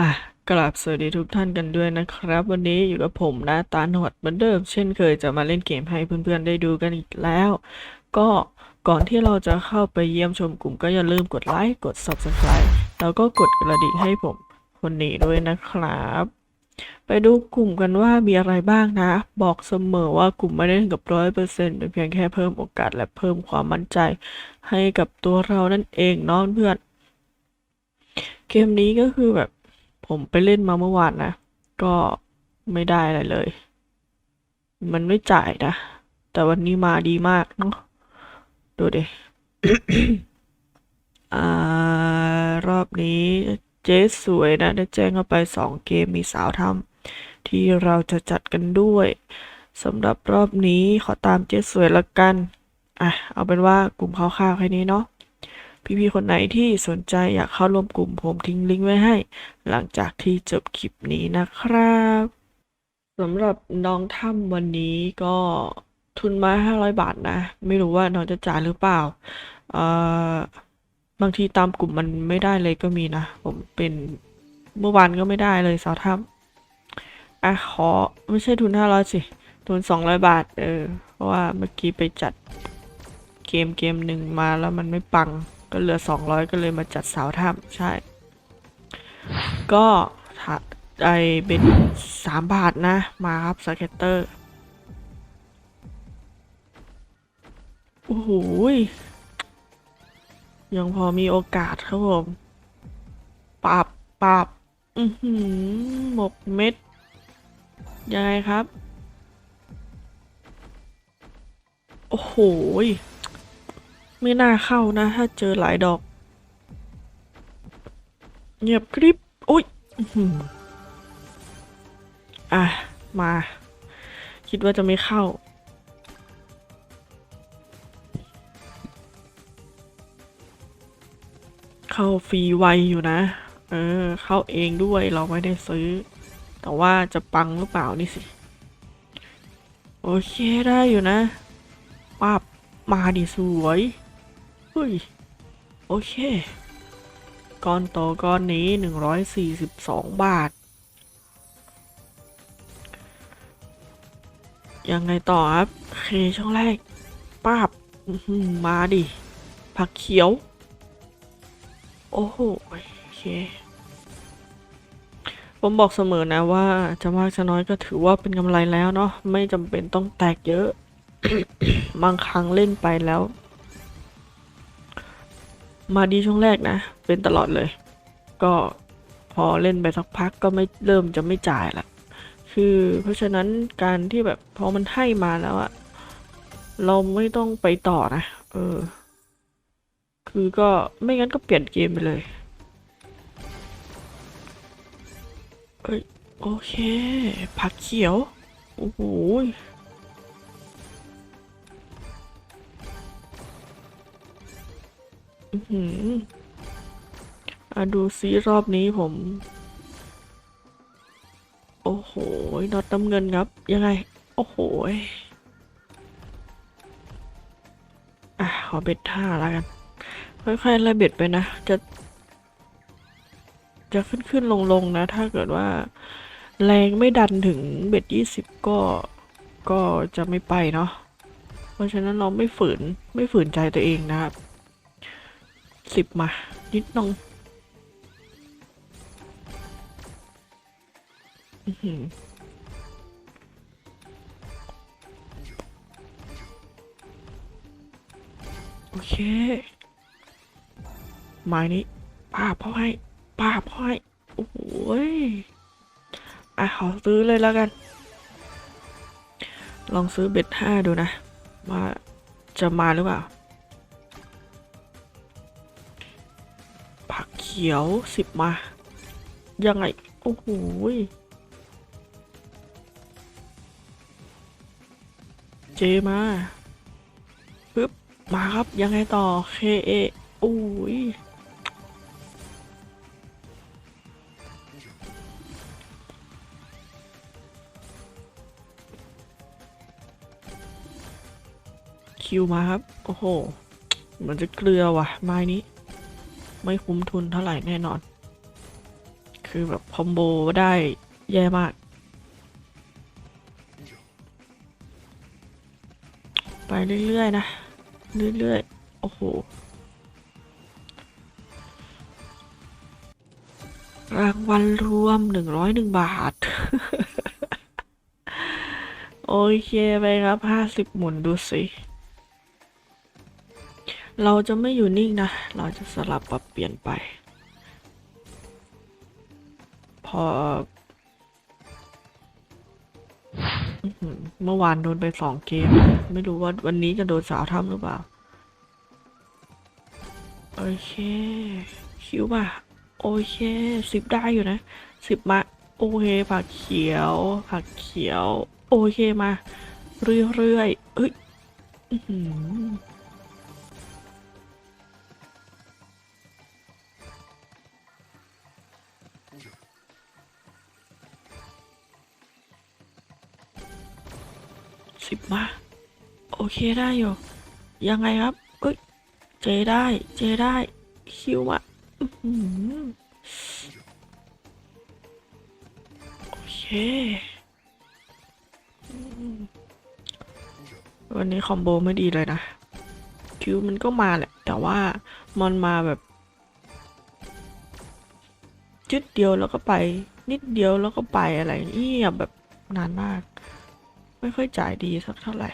อะกราบสวัสดีทุกท่านกันด้วยนะครับ วันนี้อยู่กับผมนะตาหนวดเหมือนเดิม เช่นเคยจะมาเล่นเกมให้เพื่อนๆได้ดูกันอีกแล้ว ก็ก่อนที่เราจะเข้าไปเยี่ยมชมกลุ่มก็อย่าลืมกดไลค์กด Subscribe แล้วก็กดกระดิ่งให้ผมคนนี้ด้วยนะครับ ไปดูกลุ่มกันว่ามีอะไรบ้างนะ บอกเสมอว่ากลุ่มไม่ได้ถึงกับร้อยเปอร์เซ็นต์เป็นเพียงแค่เพิ่มโอกาสและเพิ่มความมั่นใจ ให้กับตัวเรานั่นเองเนาะเพื่อนเกมนี้ก็คือแบบ ผมไปเล่นมาเมื่อวานนะ ก็ไม่ได้อะไรเลย มันไม่จ่ายนะ แต่วันนี้มาดีมากเนาะดูดิอ่ารอบนี้เจ๊สวยนะ ได้แจ้งเข้าไปสองเกมมีสาวทำที่เราจะจัดกันด้วยสำหรับรอบนี้ขอตามเจ๊สวยละกัน อะ เอาเป็นว่ากลุ่มคร่าวๆแค่นี้เนาะ พี่ๆคนไหนที่สนใจอยากเข้าร่วมกลุ่มผมทิ้งลิงก์ไว้ให้ หลังจากที่จบคลิปนี้นะครับสำหรับน้องถ้ำวันนี้ก็ทุนมา500บาทนะ ไม่รู้ว่าน้องจะจ่ายหรือเปล่าเอ่อบางทีตามกลุ่มมันไม่ได้เลยก็มีนะ ผมเป็นเมื่อวานก็ไม่ได้เลยสาวถ้ำอะขอไม่ใช่ทุน500สิ ทุน200บาท เออ เพราะว่าเมื่อกี้ไปจัดเกมเกมหนึ่งมาแล้วมันไม่ปัง ก็เหลือ200ก็เลยมาจัดเสาถ้ำใช่ ก็ถ้าไอเป็น3บาทนะ มาครับสเก็ตเตอร์โอ้โหยังพอมีโอกาสครับผมปับปับอือหือหมกเม็ด ยังไงครับ โอ้โหย ไม่น่าเข้านะ ถ้าเจอหลายดอก เงียบกริบโอ้ยอะ มา คิดว่าจะไม่เข้า เข้าฟรีไวอยู่นะ เออ เข้าเองด้วยเราไม่ได้ซื้อ แต่ว่าจะปังหรือเปล่านี่สิ โอเคได้อยู่นะปับมาดิสวย เฮ้ย โอเค ก้อนโตก้อนนี้ 142 บาท ยังไงต่อครับ เคช่องแรกป้าบมาดิ ผักเขียว โอ้โห โอเค ผมบอกเสมอนะว่าจะมากจะน้อยก็ถือว่าเป็นกำไรแล้วเนาะ ไม่จำเป็นต้องแตกเยอะ บางครั้งเล่นไปแล้ว มาดีช่วงแรกนะ เป็นตลอดเลย ก็พอเล่นไปสักพักก็ไม่เริ่มจะไม่จ่ายละคือเพราะฉะนั้นการที่แบบพอมันให้มาแล้วอะเราไม่ต้องไปต่อนะเออ คือก็ไม่งั้นก็เปลี่ยนเกมไปเลยเอ้ยโอเค ผักเขียว โอ้โห อือหืออะดูซิรอบนี้ผม โอ้โหน็อตน้ำเงินครับ ยังไง โอ้โหอะขอเบ็ดท่าแล้วกัน ค่อยๆไล่เบ็ดไปนะ จะ จะขึ้นขึ้นลงลงๆนะ ถ้าเกิดว่า แรงไม่ดันถึงเบ็ดยี่สิบก็ ก็จะไม่ไปเนาะ เพราะฉะนั้นเราไม่ฝืน ไม่ฝืนใจตัวเองนะครับ สิบมา นิดนึงอื้อหือโอเค ไม้นี้ป้าพ่อให้ป้าพ่อให้ โอ้โหยอะขอซื้อเลยแล้วกัน ลองซื้อเบ็ดห้าดูนะว่าจะมาหรือเปล่า ขียวสิบมา ยังไง โอ้โหเจมาปึ๊บ มาครับ ยังไงต่อ เคเอโอ้ยคิวมาครับ โอ้โหเหมือนจะเกลือว่ะ ไม้นี้ ไม่คุ้มทุนเท่าไหร่แน่นอน คือแบบคอมโบได้แย่มาก ไปเรื่อย ๆ นะ เรื่อย ๆ โอ้โหรางวัลรวมหนึ่งร้อยหนึ่งบาท โอเค ไปครับห้าสิบหมุนดูสิ เราจะไม่อยู่นิ่งนะ เราจะสลับปรับเปลี่ยนไป พอ เมื่อวานโดนไปสองเกม ไม่รู้ว่าวันนี้จะโดนสาวทำหรือเปล่า โอเค คิวป่ะ โอเค สิบได้อยู่นะ สิบมา โอเค ผักเขียว ผักเขียว โอเคมา เรื่อยๆเอ้ย สิบมาโอเคได้อยู่ ยังไงครับเอ้ยเจได้ เจได้ คิวมาอื้อหือโอเค วันนี้คอมโบไม่ดีเลยนะ คิวมันก็มาแหละ แต่ว่ามันมาแบบ จุดเดียวแล้วก็ไป นิดเดียวแล้วก็ไปอะไรเงียบแบบนานมาก ไม่ค่อยจ่ายดีสักเท่าไหร่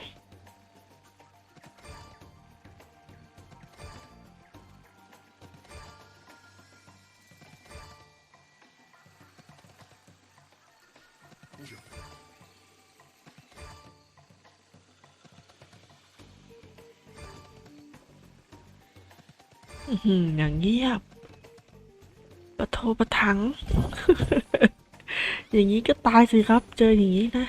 อื้อหืออย่างเงียบ ปะโทปะทัง อย่างนี้ก็ตายสิครับ เจออย่างนี้นะ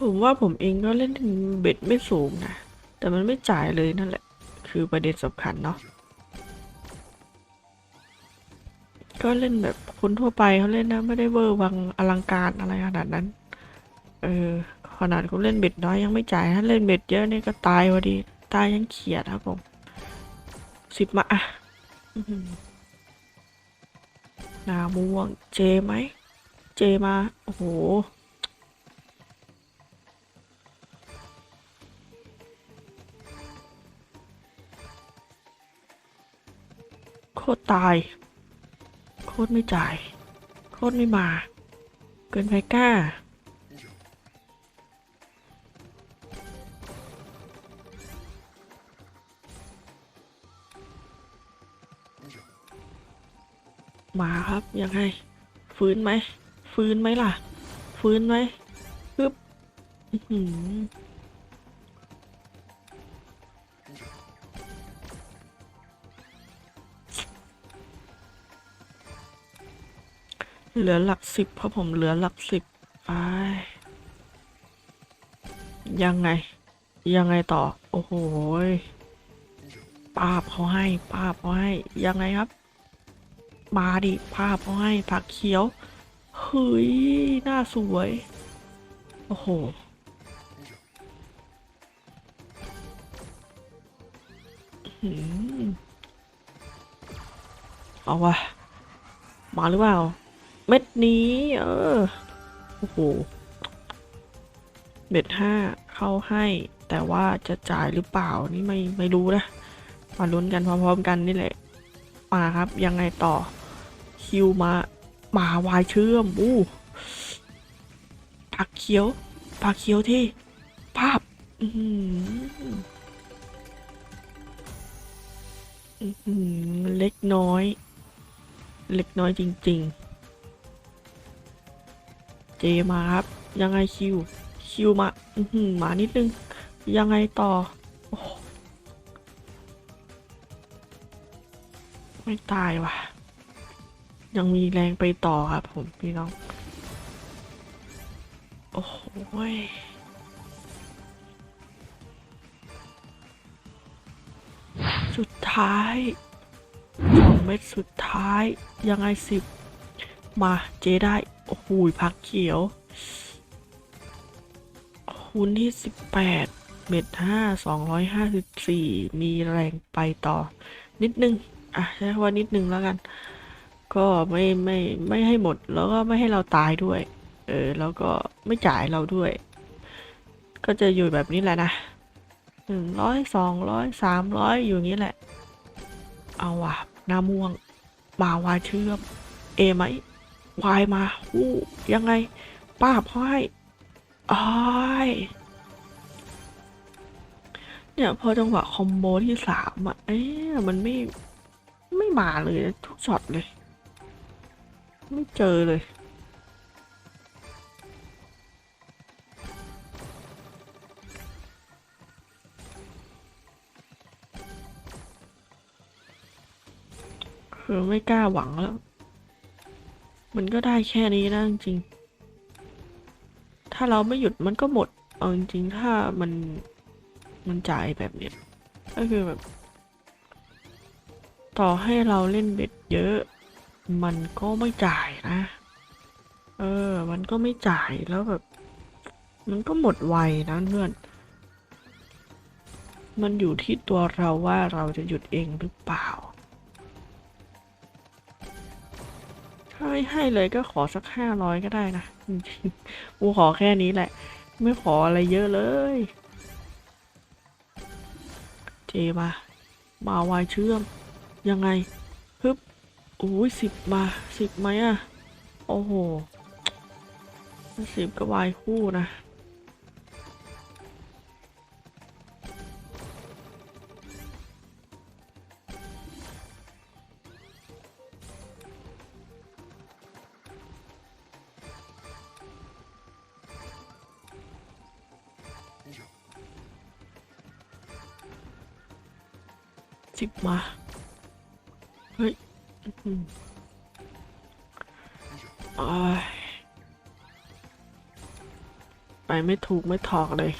ผมว่าผมเองก็เล่นเบ็ดไม่สูงนะ แต่มันไม่จ่ายเลยนั่นแหละ คือประเด็นสำคัญเนาะ ก็เล่นแบบคนทั่วไปเขาเล่นนะ ไม่ได้เวอร์วังอลังการอะไรขนาดนั้น เออ ขนาดเขาเล่นเบ็ดน้อยยังไม่จ่าย ถ้าเล่นเบ็ดเยอะนี่ก็ตายพอดี ตายยังเขียดครับผมสิบมาอะ นาม่วง เจไหม เจมา โอ้โห โคตรตาย โคตรไม่จ่าย โคตรไม่มา เกินไปกล้า มาครับยังไง ฟื้นไหม ฟื้นไหมล่ะ ฟื้นไหมปึ๊บอื้อหือเหลือหลักสิบเพราะผมเหลือหลักสิบไปยังไง ยังไงต่อ โอ้โหป้าบเขาให้ป้าบเขาให้ ยังไงครับ มาดิ ภาพเขาให้ผักเขียว เฮ้ย หน้าสวย โอ้โหอื้อหือเอาวะ มาหรือเปล่า เม็ดนี้ เออ โอ้โห เม็ดห้าเข้าให้ แต่ว่าจะจ่ายหรือเปล่า นี่ไม่ไม่รู้นะ มาลุ้นกันพร้อมๆกันนี่แหละมาครับ ยังไงต่อ คิวมามาวายเชื่อมอู้ผักเขียวผักเขียวที่ภาพอือหืออื้อหือเล็กน้อย เล็กน้อยจริง ๆ เจมาครับ ยังไงคิว คิวมาอือหือมานิดนึง ยังไงต่ออไม่ตายว่ะ ยังมีแรงไปต่อครับผมพี่น้อง โอ้โหสุดท้ายสองเม็ดสุดท้าย ยังไงสิบมาเจได้ โอ้โหผักเขียว คูณที่สิบแปดเม็ดห้าสองร้อยห้าสิบสี่มีแรงไปต่อ นิดนึง อะใช้คำว่านิดนึงแล้วกัน ก็ไม่ไม่ไม่ให้หมด แล้วก็ไม่ให้เราตายด้วย เออ แล้วก็ไม่จ่ายเราด้วย ก็จะอยู่แบบนี้แหละนะหนึ่งร้อยสองร้อยสามร้อยอยู่งนี้แหละ เอาว่ะหน้าม่วง มาวายเชื่อม เอไหมวายมาอู้ยังไง ป้าบเขาให้อ้ายเนี่ยพอจังหวะคอมโบที่สามอะ เอ๊ะมันไม่ ไม่มาเลยทุกช็อตเลย ไม่เจอเลย คือไม่กล้าหวังแล้ว มันก็ได้แค่นี้นะจริง ถ้าเราไม่หยุดมันก็หมด เอาจริงๆถ้ามันมันจ่ายแบบเนี้ยก็คือแบบ ต่อให้เราเล่นเบ็ดเยอะ มันก็ไม่จ่ายนะ เออ มันก็ไม่จ่ายแล้วแบบ มันก็หมดไวนะเพื่อน มันอยู่ที่ตัวเราว่าเราจะหยุดเองหรือเปล่า ถ้าไม่ให้เลยก็ขอสักห้าร้อยก็ได้นะจริงๆกูขอแค่นี้แหละ ไม่ขออะไรเยอะเลย เจมา มาวายเชื่อม ยังไง อ้ยสิบมาสิบไหมอะโอ้โหสิบก็วายคู่นะ ไปไม่ถูกไม่ถอกเลย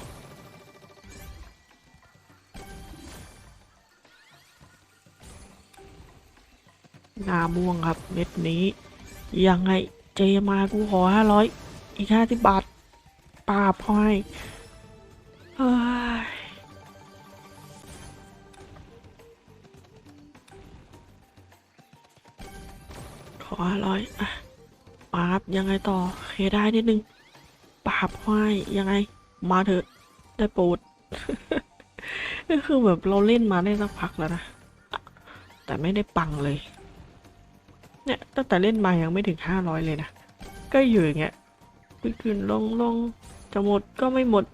หน้าม่วงครับ เม็ดนี้ ยังไงเจมากูขอห้าร้อยอีกห้าสิบบาทปาพ่อยเฮ้ขอห้าร้อยอะ มาครับยังไงต่อเคได้นิดนึงปาบห้อยยังไง มาเถอะ ได้โปรดก็คือแบบเราเล่นมาได้สักพักแล้วนะ แต่ไม่ได้ปังเลย เนี่ยตั้งแต่เล่นมายังไม่ถึงห้าร้อยเลยนะ ก็อยู่อย่างเงี้ยขึ้นขึ้นลงลงจะหมดก็ไม่หมด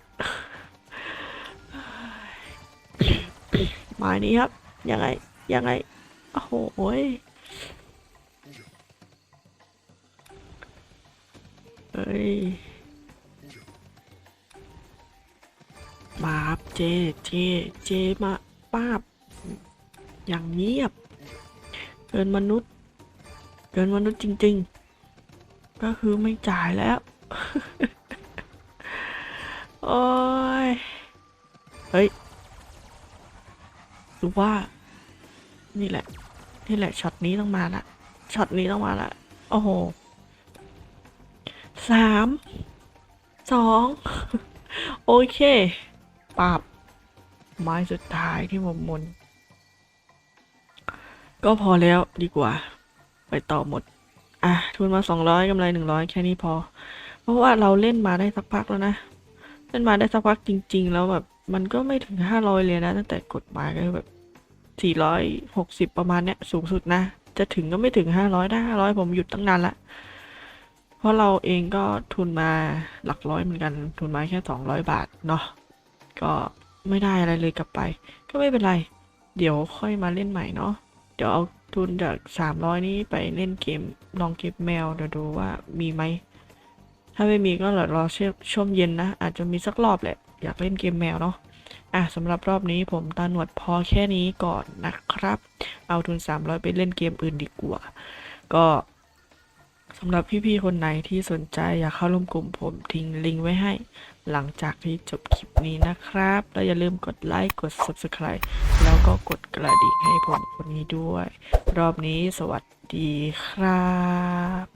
มายนี้ครับ ยังไง ยังไง โอ้โห เอ้ยมาครับเจ เจ เจมาป้าบ อย่างเงียบ เกินมนุษย์ เกินมนุษย์จริง ๆ ก็คือไม่จ่ายแล้ว โอ้ย เฮ้ยรู้ว่า นี่แหละ นี่แหละช็อตนี้ต้องมาละช็อตนี้ต้องมาละ โอ้โห สามสองโอเคปราบไม้สุดท้ายที่ผมมน ก็พอแล้วดีกว่า ไปต่อหมด อะ ทุนมาสองร้อยกำไรหนึ่งร้อยแค่นี้พอ เพราะว่าเราเล่นมาได้สักพักแล้วนะ เล่นมาได้สักพักจริง ๆ แล้วแบบ มันก็ไม่ถึงห้าร้อยเลยนะ ตั้งแต่กดมาก็แบบสี่ร้อยหกสิบประมาณเนี้ยสูงสุดนะ จะถึงก็ไม่ถึงห้าร้อยได้ห้าร้อยผมหยุดตั้งนานละ ราะเราเองก็ทุนมาหลักร้อยเหมือนกัน ทุนมาแค่สองร้อยบาทเนาะก็ไม่ได้อะไรเลยกลับไป ก็ไม่เป็นไร เดี๋ยวค่อยมาเล่นใหม่เนาะเดี๋ยวเอาทุนจากสามร้อยนี้ไปเล่นเกมลองเก็บแมวเดี๋ยวดูว่ามีไหมถ้าไม่มีก็รอช่วช่วงเย็นนะ อาจจะมีสักรอบแหละ อยากเล่นเกมแมวเนาะอะสำหรับรอบนี้ผมตาหนวดพอแค่นี้ก่อนนะครับ เอาทุน 300 ไปเล่นเกมอื่นดีกว่า ก็ สำหรับพี่ๆคนไหนที่สนใจอยากเข้าร่วมกลุ่มผมทิ้งลิงก์ไว้ให้ หลังจากที่จบคลิปนี้นะครับ แล้วอย่าลืมกดไลค์กด Subscribe แล้วก็กดกระดิ่งให้ผมคนนี้ด้วย รอบนี้สวัสดีครับ